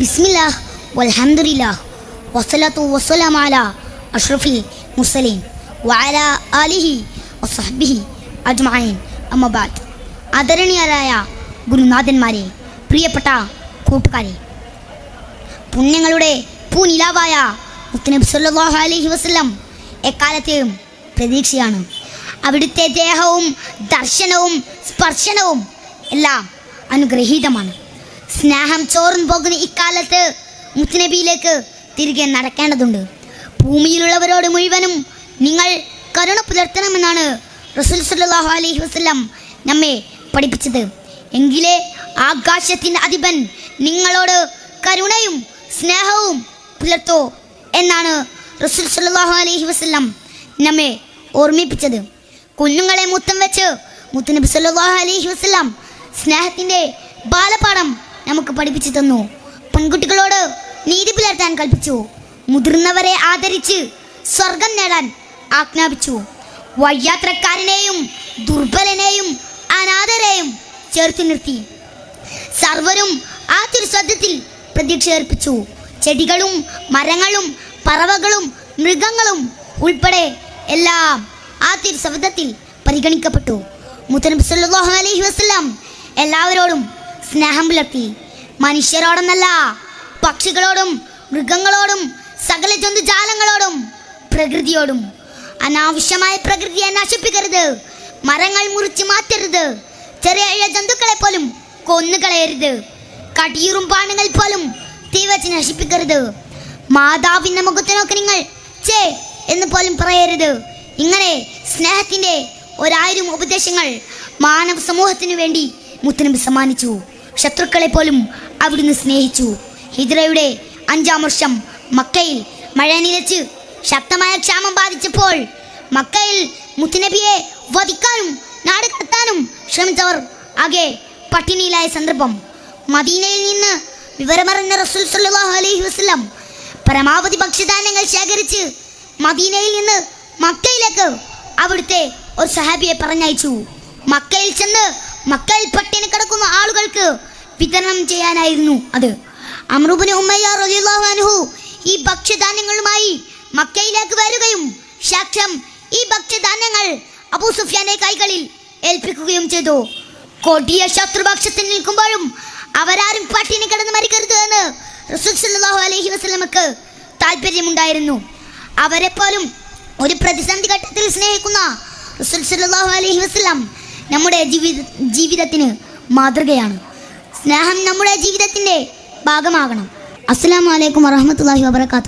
ബിസ്മില്ലാ വൽഹംദുലില്ലാ വസ്സലാത്തു വസ്സലാം അല അഷ്റഫിൽ മുസലീം വഅല ആലിഹി വസഹ്ബിഹി അജ്മഈൻ. അമ്മബാദ് ആദരണീയരായ ഗുരുനാഥന്മാരെ പ്രിയപ്പെട്ട കൂട്ടുകാരെ പുണ്യങ്ങളുടെ പൂനിലാവായ മുത്തനബി സല്ലല്ലാഹു അലൈഹി വസല്ലം എക്കാലത്തെയും പ്രതീക്ഷയാണ്. അവിടുത്തെ ദേഹവും ദർശനവും സ്പർശനവും എല്ലാം അനുഗ്രഹീതമാണ്. സ്നേഹം ചോർന്നു പോകുന്ന ഇക്കാലത്ത് മുത്തനബിയിലേക്ക് തിരികെ നടക്കേണ്ടതുണ്ട്. ഭൂമിയിലുള്ളവരോട് മുഴുവനും നിങ്ങൾ കരുണ പുലർത്തണമെന്നാണ് റസൂൽ സല്ലല്ലാഹു അലൈഹി വസ്ലം നമ്മെ പഠിപ്പിച്ചത്. എങ്കിലേ ആകാശത്തിന്റെ അധിപൻ നിങ്ങളോട് കരുണയും സ്നേഹവും പുലർത്തോ എന്നാണ് റസൂൽ സല്ലല്ലാഹു അലൈഹി വസ്ലം നമ്മെ ഓർമ്മിപ്പിച്ചത്. കുഞ്ഞുങ്ങളെ മുത്തം വെച്ച് മുത്തനബി സല്ലല്ലാഹു അലൈഹി വസല്ലം സ്നേഹത്തിന്റെ ബാലപാഠം നമുക്ക് പഠിപ്പിച്ചു തന്നു. പെൺകുട്ടികളോട് നീതി പുലർത്താൻ കൽപ്പിച്ചു. മുതിർന്നവരെ ആദരിച്ച് സ്വർഗം നേടാൻ ആജ്ഞാപിച്ചു. വയ്യാത്രക്കാരനെയും ദുർബലനെയും അനാഥരെയും ചേർത്ത് നിർത്തി. സർവരും ആ തിരുസ്വത്വത്തിൽ പ്രതീക്ഷ ഏർപ്പിച്ചു ചെടികളും മരങ്ങളും പറവകളും മൃഗങ്ങളും ഉൾപ്പെടെ എല്ലാം ആ തിരുസബ്ദത്തിൽ പരിഗണിക്കപ്പെട്ടു. മുത്തനബി സല്ലല്ലാഹു അലൈഹി വസല്ലം എല്ലാവരോടും സ്നേഹം പുലർത്തി മനുഷ്യരോടൊന്നല്ല പക്ഷികളോടും മൃഗങ്ങളോടും സകല ജന്തുജാലങ്ങളോടും പ്രകൃതിയോടും. അനാവശ്യമായ പ്രകൃതിയെ നശിപ്പിക്കരുത് മരങ്ങൾ മുറിച്ച് മാറ്റരുത് ചെറിയ ഇഴ ജന്തുക്കളെ പോലും കൊന്നുകളയരുത് കടിയൂറും പാണുങ്ങൾ പോലും തീ നശിപ്പിക്കരുത്. മാതാവിന്റെ മുഖത്തിനൊക്കെ നിങ്ങൾ ചേ എന്ന് പോലും പറയരുത്. ഇങ്ങനെ സ്നേഹത്തിന്റെ ഒരായിരം ഉപദേശങ്ങൾ മാനവ സമൂഹത്തിനു വേണ്ടി മുത്തനബി സമ്മാനിച്ചു. ശത്രുക്കളെ പോലും അവിടുന്ന് സ്നേഹിച്ചു. ഹിജ്റയുടെ അഞ്ചാം വർഷം മക്കയിൽ മഴ നിലച്ച് ശക്തമായ ക്ഷാമം ബാധിച്ചപ്പോൾ മക്കയിൽ മുത്തുനബിയെ വധിക്കാനും നാട് കടത്താനും ശ്രമിച്ചവർ ആകെ പട്ടിണിയിലായ സന്ദർഭം. മദീനയിൽ നിന്ന് വിവരമറിഞ്ഞ റസൂൽ സല്ലല്ലാഹു അലൈഹി വസല്ലം പരമാവധി ഭക്ഷ്യധാന്യങ്ങൾ ശേഖരിച്ച് മദീനയിൽ നിന്ന് മക്കയിലേക്ക് അവിടുത്തെ ഒരു സഹാബിയെ പറഞ്ഞയച്ചു. മക്കയിൽ ചെന്ന് മക്കയിൽ പട്ടിണി കിടക്കുന്ന ആളുകൾക്ക് വിതരണം ചെയ്യാനായിരുന്നു അത്. അമ്രുബിന് ഉമ്മയ്യ ഈ ഭക്ഷ്യധാന്യങ്ങളുമായി മക്കയിലേക്ക് വരികയും സാക്ഷ്യം ഈ ഭക്ഷ്യധാന്യങ്ങൾ അബൂ സുഫിയാന്റെ കൈകളിൽ ഏൽപ്പിക്കുകയും ചെയ്തു. കൊടിയ ശത്രുപക്ഷത്തിൽ നിൽക്കുമ്പോഴും അവരാരും പട്ടിണി കിടന്ന് മരിക്കരുത് എന്ന് റസൂൽ അലഹി വസല്ലമക്ക് താല്പര്യമുണ്ടായിരുന്നു അവരെപ്പോലും പോലും ഒരു പ്രതിസന്ധി ഘട്ടത്തിൽ സ്നേഹിക്കുന്ന റസൂൽ സല്ലല്ലാഹു അലൈഹി വസല്ലം നമ്മുടെ ജീവിത ജീവിതത്തിന് മാതൃകയാണ്. സ്നേഹം നമ്മുടെ ജീവിതത്തിന്റെ ഭാഗമാകണം. അസ്സാം വലൈക്കും വറഹമത്തല്ലാഹി വബറകാതുഹു.